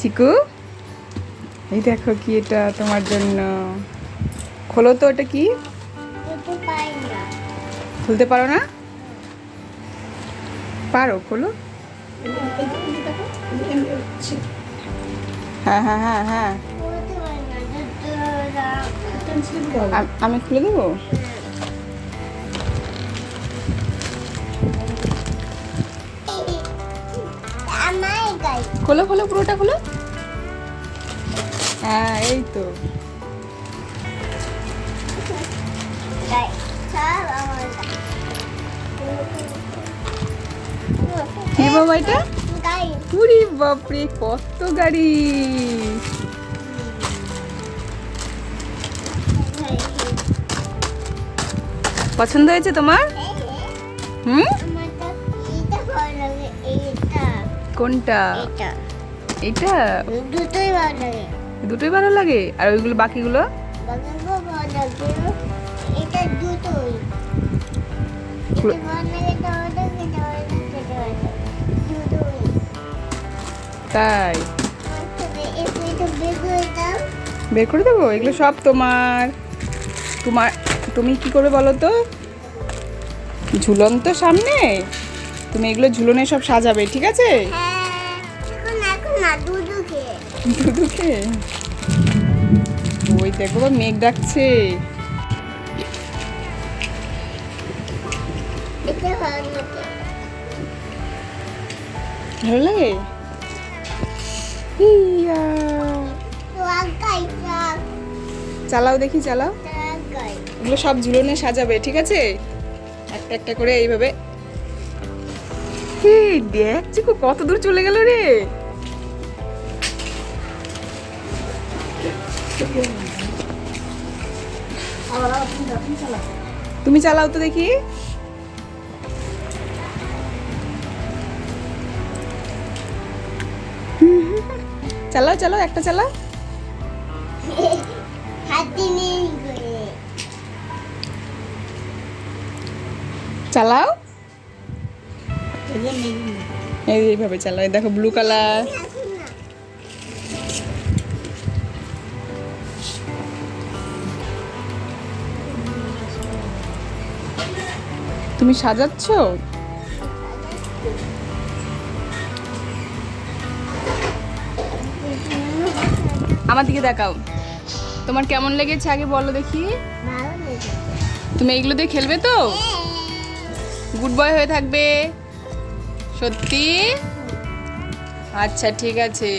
চিকু এই দেখো কি এটা তোমার জন্য। খোলো তো ওটা কি? খুলতে পারো না। পারো খোলো। হ্যাঁ হ্যাঁ হ্যাঁ হ্যাঁ। আমি খুলে দেবো? খোলো খোলো পুরোটা খোলো। হ্যাঁ এই তো। কি বাবা এটা? পুরি বাপরে কত গাড়ি। পছন্দ হয়েছে তোমার? হুম? কোনটা? এটা। দুটোই ভালো লাগে। দুটোই ভালো লাগে? আর ওইগুলো বাকিগুলো? এটা দুটোই। তাই? একটু বের করে বের করে দেবো? এগুলো সব তোমার। তোমার তুমি কি করবে বলো তো? ঝুলন তো সামনে? তুমি এগুলো ঝুলনে সব সাজাবে ঠিক আছে? ওই দেখো মেঘ ডাকছে। ভালো লাগে? চালাও দেখি চালাও। এগুলো সব ঝুলনে সাজাবে ঠিক আছে? একটা একটা করে এইভাবে এই দেখ চিকু, কত দূর চলে গেল রে। তুমি চালাও তো দেখি। চালাও চালাও, একটা চালাও। এই এইভাবে এই দেখো ব্লু কালার তুমি সাজাচ্ছ? আমার দিকে দেখাও। তোমার কেমন লেগেছে আগে বলো দেখি। তুমি এইগুলো দিয়ে খেলবে তো? গুড বয় হয়ে থাকবে। সত্যি? আচ্ছা ঠিক আছে।